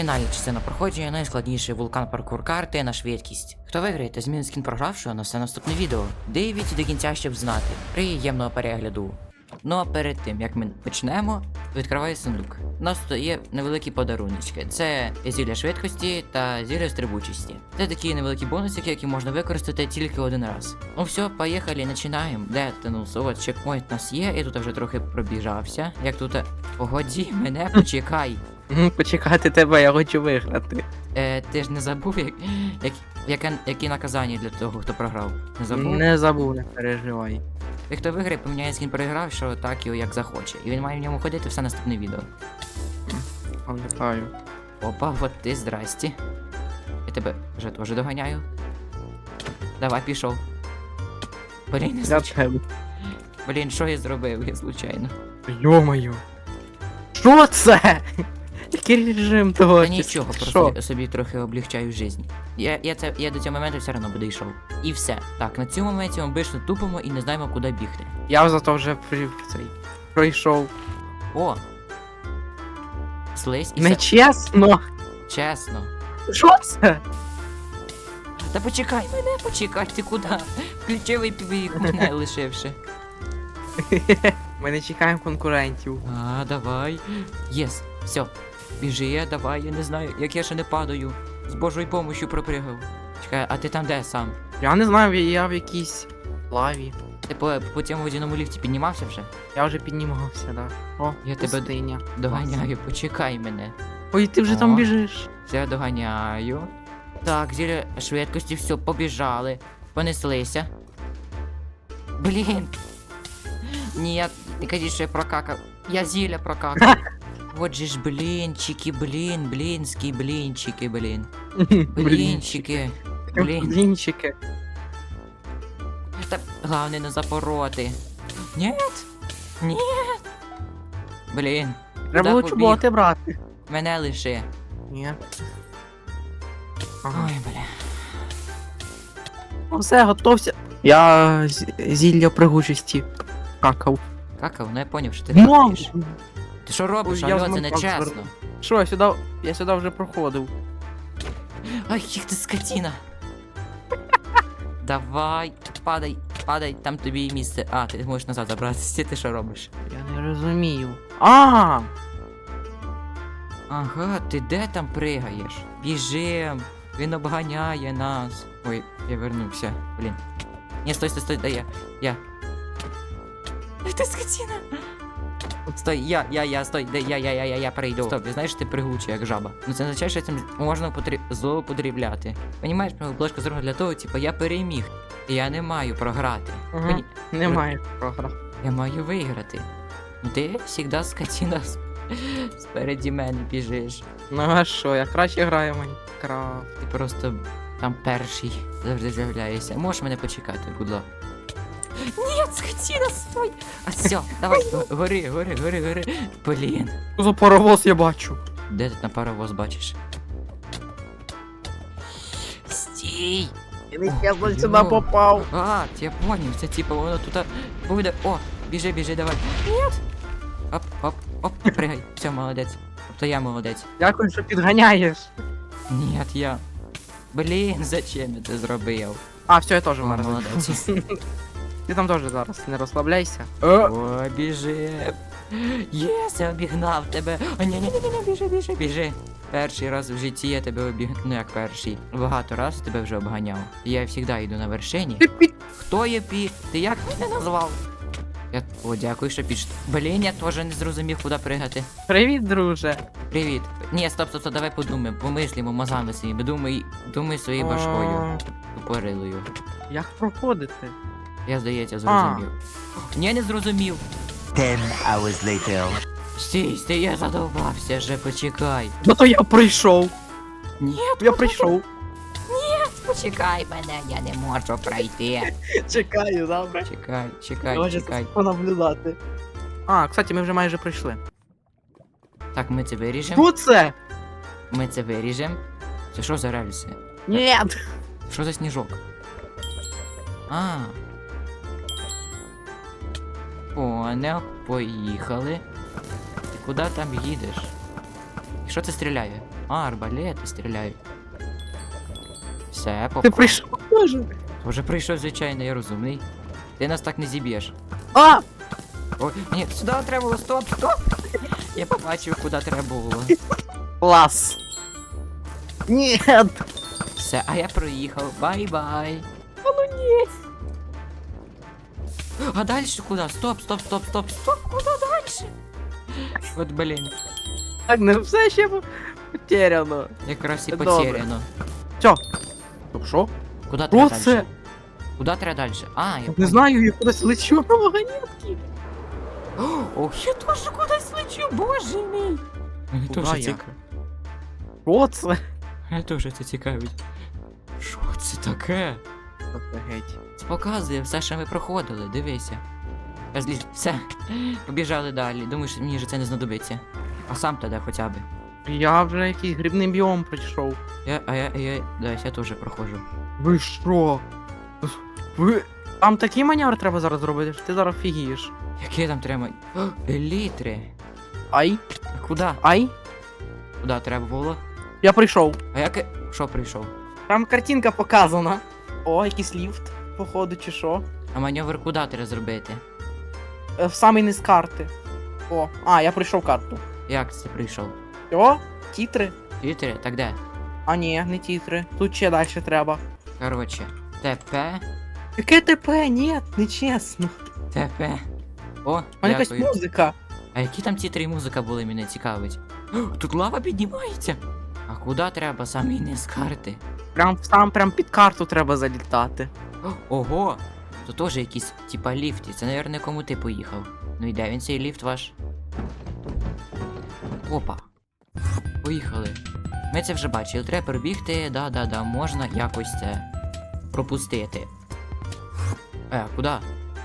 фінальна частина проходження найскладніший вулкан паркур карти на швидкість. Хто виграє, то змінить скін програвшого на все наступне відео. Дивіться до кінця, щоб знати. Приємного перегляду. Ну а перед тим як ми почнемо, відкриваю сундук. У нас тут є невеликі подаруночки. Це зілля швидкості та зілля стрибучості. Це такі невеликі бонусики, які можна використати тільки один раз. Ну все, поїхали, починаємо. Де ти ну от чекпоінт у нас є, і тут вже трохи пробіжався. Як тут. Погоді, мене почекай. Почекати тебе, я хочу виграти. Е, ти ж не забув, як, як, яке, які наказання для того, хто програв? Не забув? Не забув, не переживай. І хто виграє, поміняє скін програв, що так його як захоче. І він має в ньому ходити все наступне відео. Пам'ятаю. Опа, от ти здрасті. Я тебе вже теж доганяю. Давай, пішов. Блін, не Я случайно. тебе. Блін, що я зробив, я случайно. Йо-моє. Що це? Який режим того? Та чи нічого, просто собі трохи облегчаю життя. Я, я, це, я до цього моменту все одно буду йшов. І все. Так, на цьому моменті ми обично тупимо і не знаємо, куди бігти. Я зато вже при... цей, пройшов. О! Слизь і все. Нечесно! Чесно. Що це? Та почекай мене, почекай, ти куди? Ключовий півік мене лишивши. Ми не чекаємо конкурентів. А, давай. Єс, все. Біжи, давай, я не знаю, як я ще не падаю. З Божою помощю пропригав. Чекай, а ти там де сам? Я не знаю, я в якійсь лаві. Ти по, по цьому водяному ліфті піднімався вже? Я вже піднімався, да. О, Я тебе пустиня. Доганяю, почекай мене. Ой, ти вже там біжиш. Все, доганяю. Так, зілля швидкості, все, побіжали. Понеслися. Блін. Ні, ти кажеш, що я прокакав. Я зілля прокакав. Вот же ж блінчики, блін, блінські блінчики, блін. Блінчики. Блін. Блінчики. Та головне не запороти. Нет? Нет. Блін. Треба було побіг? чоботи брати. Мене лише. Ні. Ага. Ой, бля. Ну все, готовся. Я з- зілля пригучості. Какав. Какав, ну я поняв, що ти Мам! какаєш. Ти що робиш, я це не чесно. звернув. Що, я сюди. Я сюди вже проходив. Ай, як ти скотіна. Давай, падай, падай, там тобі і місце. А, ти можеш назад забратися, ти що робиш? Я не розумію. А! Ага, ти де там пригаєш? Біжим, він обганяє нас. Ой, я вернувся. Блін. Ні, стой, стой, стой, дай я. Я. Ай, ти скотіна. Стой, я, я, я, стой, дай, я, я, я, я, я прийду. Стоп, ти знаєш, ти пригучий, як жаба. Ну це означає, що цим можна потрі... злоупотрібляти. Понімаєш, обложка зроблена для того, типу, я переміг. І я не маю програти. Ага. Мені- Немає програв. Я маю виграти. Ну ти завжди скотіна спереді мене біжиш. Ну а що, я краще граю в Майнкрафт. Ти просто там перший завжди з'являєшся. Можеш мене почекати, будь ласка. Ні, скотіна, стой! А все, давай, гори, гори, гори, гори. Блін. Що за паровоз я бачу? Де ти на паровоз бачиш? Стій! Я сюди йо. попав. А, я поняв, це типу воно тут буде. О, біжи, біжи, давай. Нет! Оп, оп, оп, пригай. Все, молодець. Тобто я молодець. Дякую, що підганяєш. Нет, я. Блін, зачем я це зробив? А, все, я теж молодець. Ти там теж зараз не розслабляйся. О, біжи. Єс, я обігнав тебе. О, ні, ні, ні, ні, біжи, біжи, біжи. Перший раз в житті я тебе обігнав. Ну як перший. Багато раз тебе вже обганяв. Я завжди йду на вершині. Ти. Хто є пі? Ти як мене назвав? Я... О, дякую, що піш. Блін, я теж не зрозумів, куди пригати. Привіт, друже. Привіт. Ні, стоп, стоп, стоп, давай подумаємо, помислимо мозгами своїми, думай, думай своєю башкою, тупорилою. Як проходити? Я, здається, зрозумів. Ні, не зрозумів. Ten hours later. Стій, стій, я задовбався вже, почекай. Ну то я прийшов. Ні, Я прийшов. почекай мене, я не можу пройти. Чекаю, добре. Чекай, чекай, чекай. понаблюдати. А, кстати, ми вже майже прийшли. Так, ми це виріжемо. Що це? Ми це виріжемо. Це що за рельси? Ні. Що за сніжок? А. Поняв, поїхали. Ти куди там їдеш? Що це стріляє? А, арбалети стріляють. Все, Ти поп... прийшов, боже. Вже прийшов, звичайно, я розумний. Ти нас так не зіб'єш. А! Ой, ні, сюди треба було, стоп, стоп! Я побачив, куди треба було. Клас. Ні. Все, а я проїхав. Бай-бай. Ну ні. А далі куди? Стоп, стоп, стоп, стоп, стоп, куди далі? От блін, Так, не все ще потеряно. якраз і Добре. потеряно. Все. Ну що? Куди треба Що далі? це? Куди треба далі? А, я Не знаю, я кудись лечу на вагонетки. Ох, я теж кудись лечу, боже мій. Мене Куда теж я? цікаво. Що це? Мене теж це цікавить. Що це таке? Офігеть. Показує все, що ми проходили, дивися. Я зліз... Все, побіжали далі. Думаєш, мені ж це не знадобиться. А сам тоді хоча б. Я вже якийсь грибний біом прийшов. Я, а я, я, десь я теж проходжу. Ви що? Ви. Там такий маневр треба зараз зробити, що ти зараз фігієш. Які там треба? О, Елітри. Ай, А куди? ай, Куди треба було? я прийшов. А як. Що прийшов? Там картинка показана. О, якийсь ліфт, походу, чи що. А маневр куди треба зробити? Е, В самий низ карти. О, а, я прийшов карту. Як це прийшов? О, тітри. Елітри? Так де? А ні, не тітри. Тут ще далі треба. Коротше. ТП. Яке ТП? Ні, не чесно. ТП. О, А якась дякую. музика. А які там ці три музика були, мене цікавить. О, Тут лава піднімається. А куди треба саме низ карти? Прям сам прям під карту треба залітати. Ого! Тут теж якісь, типа ліфти. Це, наверное, кому ти поїхав. Ну і де він цей ліфт ваш? Опа. Поїхали. Ми це вже бачили. Треба пробігти, да-да-да, можна якось це пропустити. Е, куди?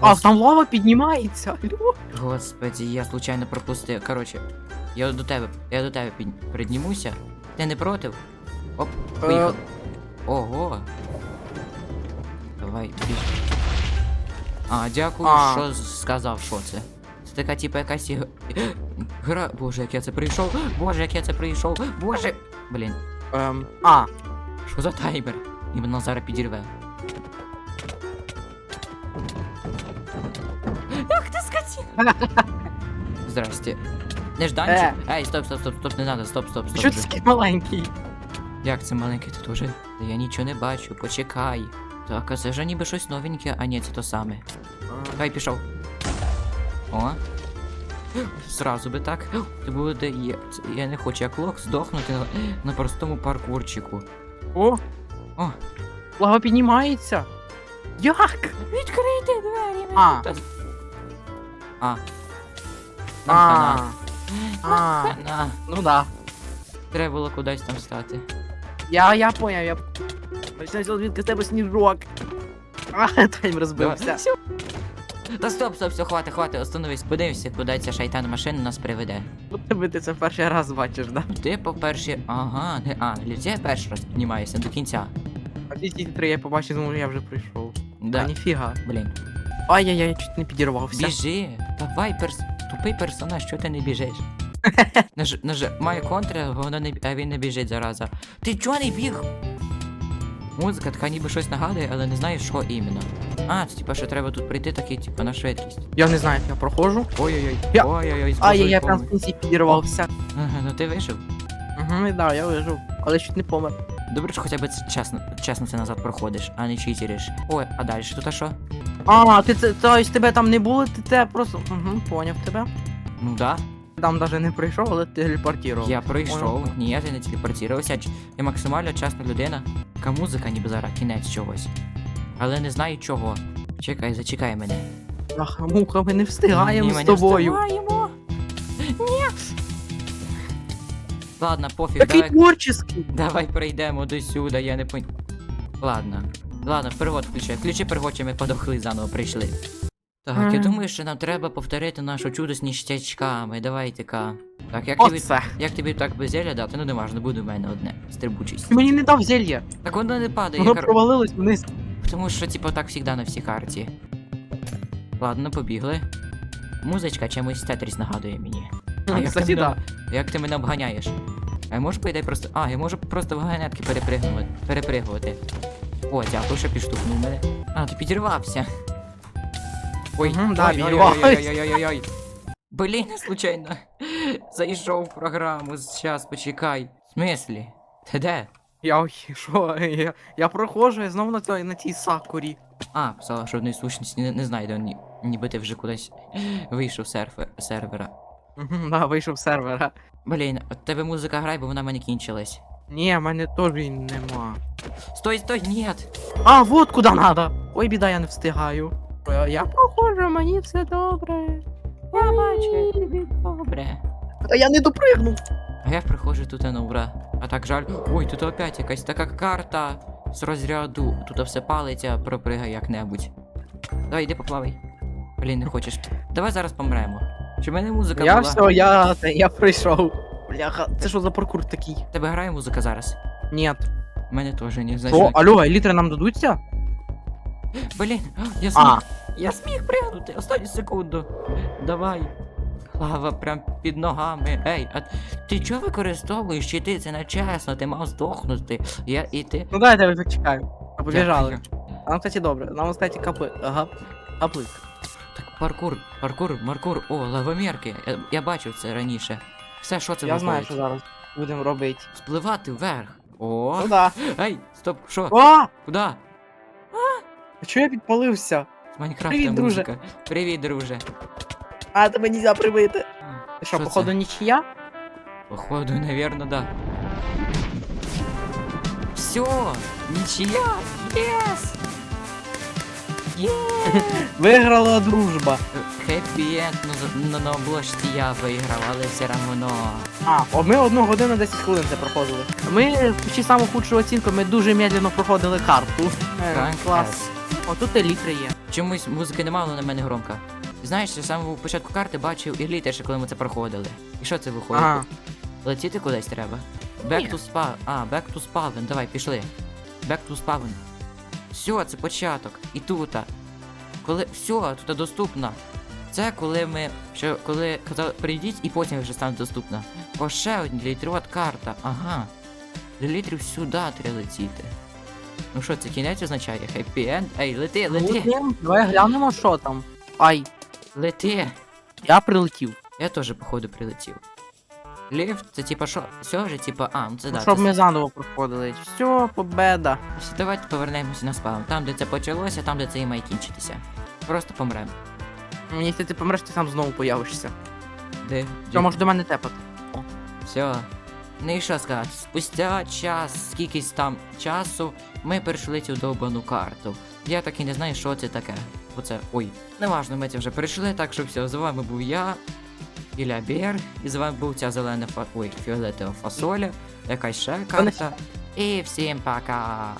А, там лава піднімається. Алло. Господи, я случайно пропустив. Коротше, я до тебе, я до тебе під... піднімуся. Ти не проти? Оп, поїхав. Ого. Давай, біж. А, дякую, А. що сказав, що це. Це така, типа, якась гра. Боже, як я це прийшов. Боже, як я це прийшов. Боже. Блін, Ем, а, що за таймер? І мене зараз підірве. Ах ти скотина! Здрасте. Нежданчик? Ей, стоп, стоп, стоп, стоп, не надо, стоп, стоп, стоп. що ти такий маленький? Як це маленький тут уже? Та я нічого не бачу, почекай. Так, а це вже ніби щось новеньке, а ні, це то саме. Хай пішов. О. Зразу би так. Це буде. Я, я не хочу як лох здохнути на, простому паркурчику. О, О, лава піднімається. Як? відкрийте двері. А. А. А, а, ну да. Треба було кудись там стати. Я, я поняв, я... Ось звідки з тебе сніжок. А, тайм розбився. Та стоп, стоп, все, хвати, хвати, остановись, подивися, куди ця шайтан машина нас приведе. У тебе ти це перший раз бачиш, да? Ти, по-перше, ага, не, а, не я перший раз піднімаюся до кінця. А ті три я побачив, думаю, я вже прийшов. А Да, ніфіга. блін. Ай-яй-яй, я чуть не підірвався. Біжи, давай, перс... тупий персонаж, що ти не біжиш? Наж... Нажимай контр, воно не... а він не біжить зараза. Ти чого не біг? Музика така ніби щось нагадує, але не знаю, що іменно. А, це типа, що треба тут прийти такий, типа, на швидкість. Я не знаю, як я проходжу. Ой-ой-ой, Я- ой-ой-ой, Ай-яй, я збожуй прям в кінці підірвався. Ага, ну ти вийшов. Угу, да, я вижив. Але чуть не помер. Добре, що хоча б це чесно, чесно це назад проходиш, а не читериш. Ой, а далі тут а що? А, ти це, то тебе там не було, ти це просто. Угу, поняв тебе. Ну да, Там даже не прийшов, але телепортував. я пройшов. Ні, я не телепортувався. Я максимально чесна людина. Яка музика ніби зараз кінець чогось. Але не знаю чого. Чекай, зачекай мене. Ах, муха, ми не встигаємо Ні, з ми не тобою. встигаємо. Ні. Ладно, пофіг, Який давай, творческий. давай пройдемо до сюди, я не пон... Ладно. Ладно, пригод включай. Включи пригод, чи ми подохли заново прийшли. Так, я думаю, що нам треба повторити нашу чудо з ніштячками. Давайте-ка. Так, як тобі, Оце. як тобі так без зілля дати? Ну не важно, буде в мене одне. Стрибучість. Ти мені не дав зелья. Так воно не падає, Воно кор... провалилось вниз. тому що, типу, так завжди на всій карті. Ладно, побігли. Музичка чимось Тетріс нагадує мені. А як Кстати, ти да. мене... Як ти мене обганяєш? А я можу, по ідеї, просто. А, я можу просто вагонетки перепригнути. перепригувати. О, дякую, що підштовхнув мене. А, ти підірвався. Ой, Мгм, да, ой, ой, ой, ой, ой, ой, ой, ой. Блін, я случайно. Зайшов в програму. Щас, почекай. В смислі? Ти де? Я ой, що? Я, я проходжу, я знову на, той, на тій сакурі. А, писала, що в неї сущності не, не знайде, ні, ніби ти вже кудись вийшов з сервера. Мгм, Да, вийшов з сервера. Блін, от тебе музика грає, бо вона в мене кінчилась. Ні, в мене теж її нема. Стой, стой, ні! А, вот куди надо. Ой, біда, я не встигаю. Е, Я проходжу, мені все добре. Я бачу, тобі добре. Та я не допригнув. А я приходжу тут на ура. А так жаль. Ой, тут опять якась така карта з розряду. Тут все палиться, пропригай як-небудь. Давай, йди поплавай. Блін, не хочеш. Давай зараз помремо. Чи в мене музика Я була? все, я, я прийшов. Бляха, це що за паркур такий? Тебе грає музика зараз? Ні. У мене теж не Що, значить. алло, елітри нам дадуться? Блін, я А. зміг. Я зміг пригнути. Останню секунду. Давай. Лава прям під ногами. Ей, а ти чого використовуєш щити? Це не чесно, ти мав здохнути. Я і ти. Ну дайте я почекаю. Побіжали. А нам, кстати, добре. Нам, кстати, капли. Ага. Каплик. Так, паркур, паркур, маркур, о, лавомірки. Я, я бачив це раніше. Все, що це Я знаю, виходить? що зараз будемо робити. Спливати вверх. О, Ну да. ей, стоп, що? О! Куда? А чого я підпалився? З Майнкрафта Привіт, друже. музика. Привіт, друже. А, тебе нельзя прибити. А, що, це? походу, нічия? Походу, наверное, да. Все, ничья, єс! Є! Виграла дружба. Хеппі енд на, на, на обложці я виграв, але все равно. А, о, ми одну годину 10 хвилин це проходили. Ми почти саму худшу оцінку, ми дуже медленно проходили карту. Е, Клас. С. О, тут елітри є. Чомусь музики немало на мене громка. Знаєш, я з самого початку карти бачив і літер, коли ми це проходили. І що це виходить? Ага. Летіти кудись треба. Back Ні. to spawn. А, back to spawn. Давай, пішли. Back to spawn. Все, це початок. І тут. Коли. Все, тут доступно. Це коли ми. Що коли казали, прийдіть і потім вже стане доступно. О, ще одні літрова карта. Ага. Для літрів сюди треба летіти. Ну що, це кінець означає? Happy end? Ей, лети, лети! Летим. Давай глянемо, що там. Ай, Лети! я прилетів. Я теж, походу, прилетів. Ліфт, це типа що? Все вже, типа, а, ну це Ну, да. щоб це ми заново проходили. Все, победа. Все, Давайте повернемося на спаун. Там, де це почалося, там, де це і має кінчитися. Просто помремо. Мені якщо ти помреш, ти сам знову появишся. Де? Що, може до мене тепати? Все. Ну і що сказати, спустя час, скількись там часу, ми перейшли цю довбану карту. Я так і не знаю, що це таке. Оце. Ой. Неважно, ми це вже прийшли, так що все, з вами був я, Ілля Бєр, і з вами був ця зелена фа... Ой, фіолетова фасоля, якась ще карта. І всім пока!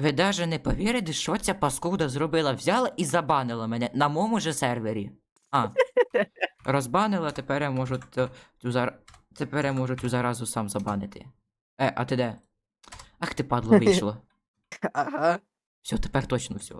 Ви даже не повірите, що ця паскуда зробила. Взяла і забанила мене на моєму же сервері. А. Розбанила, тепер я можу ту зар... Тепер я можу цю заразу сам забанити. Е, а ти де? Ах ти падло вийшло. Ага. Все, тепер точно все.